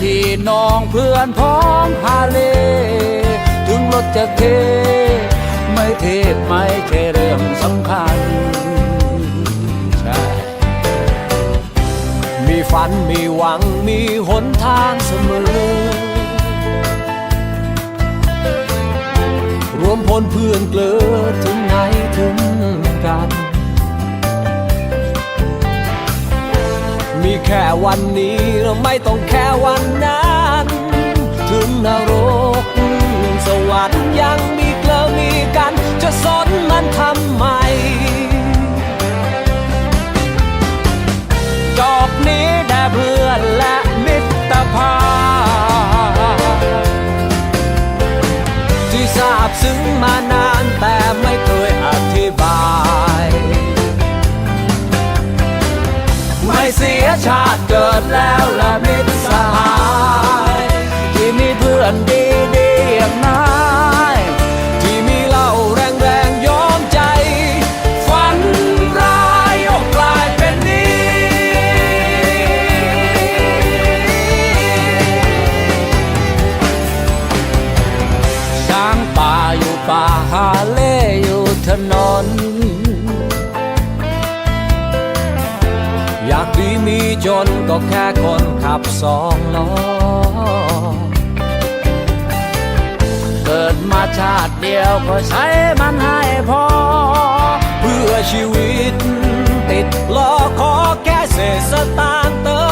พี่น้องเพื่อนพ้องพาเล ถึงรถจะเท ไม่เทไม่ใช่เรื่องสำคัญใช่มีฝันมีหวังมีหนทางเสมอ รวมพลเพื่อนเกลือถึง ค่วันนี้ไม่ต้องแค่วันนั้น ถึงนรกสวรรค์ยังมีเกลอมีกัน จะสนมันทำไมจอกนี้แด่เพื่อนและมิตรภาพที่ทราบซึ้งมานาน ไม่เสียชาติเกิดแล้วและมิตรสหายที่มีเพื่อนดีดีอย่างนายที่มีเหล่าแรงแรงๆยอมใจ ฝันร้ายก็กลายเป็นดีช้างป่าอยู่ป่าฮาเล่อยู่ถนน มีจนก็แค่คนขับสองล้อ เกิดมาชาติเดียวก็ใช้มันให้พอ เพื่อชีวิตติดล้อขอแค่เศษสตางค์เติม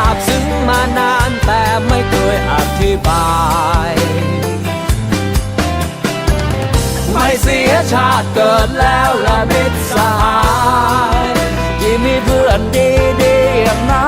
าบซึ้งมานานแต่ไม่เคยอธิบาย ไม่เสียชาติเกิดแล้วและมิตรสหายที่มีเพื่อนดีดีๆอย่างนา